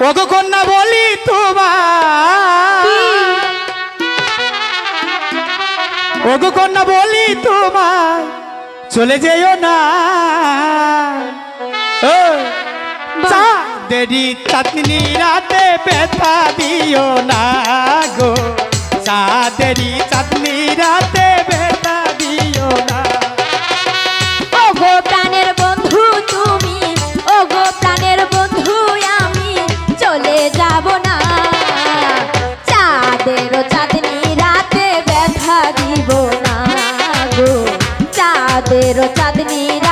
ওগো কন্যা বলি তোমার ওগো কন্যা বলি তোমার চলে যেও না। দেরি চাতনি রাতে ব্যথা দিও না গো। চাঁদেরি চাতনি রাতে রাতের চাঁদনি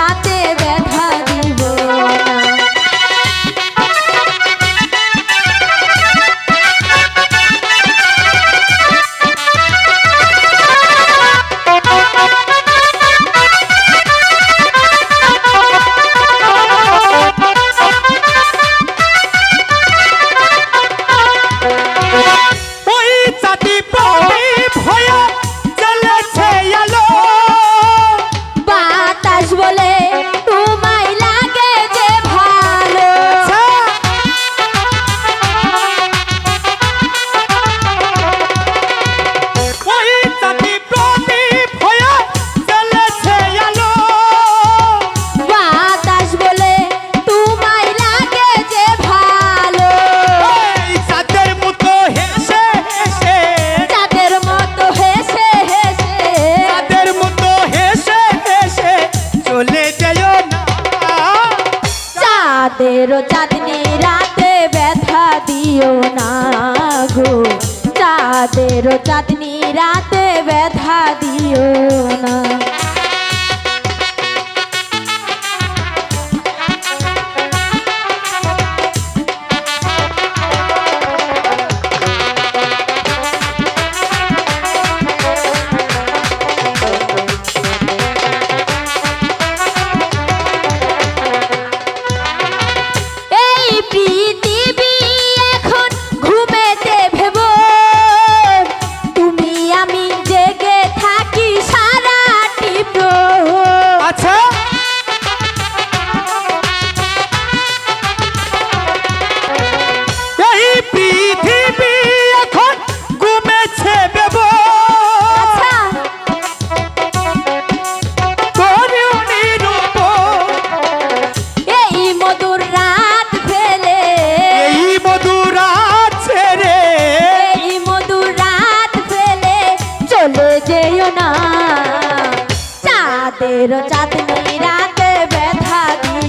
চাঁদেরও চাঁদনি রাতে ব্যথা দিও না গো। চাঁদেরও চাঁদনি রাতে ব্যথা দিও না।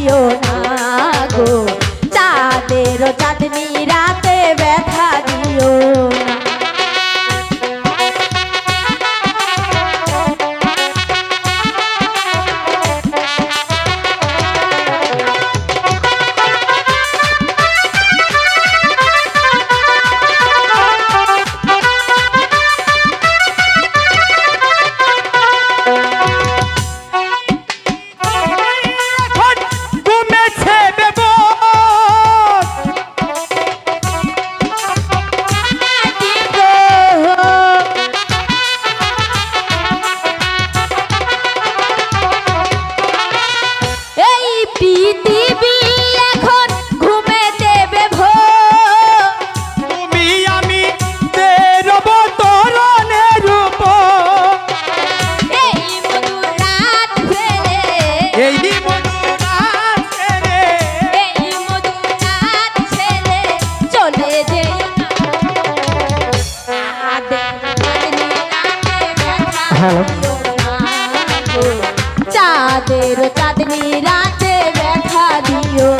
yo hello. চাঁদের চাঁদনি রাতে ব্যথা দিও।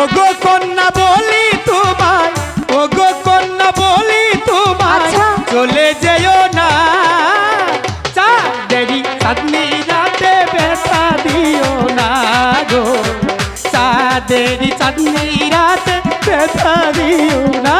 ওগো কন্যা বলি তোমায় ওগো কন্যা বলি তোমায় আচ্ছা। চলে যেও না। চাঁদেরি চাঁদনি রাতে ব্যথা দিও না গো। চাঁদেরি চাঁদনি রাতে ব্যথা দিও না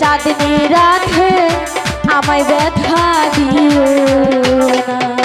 চাঁদনি রাখে আমায় ব্যথা দিয়ে না।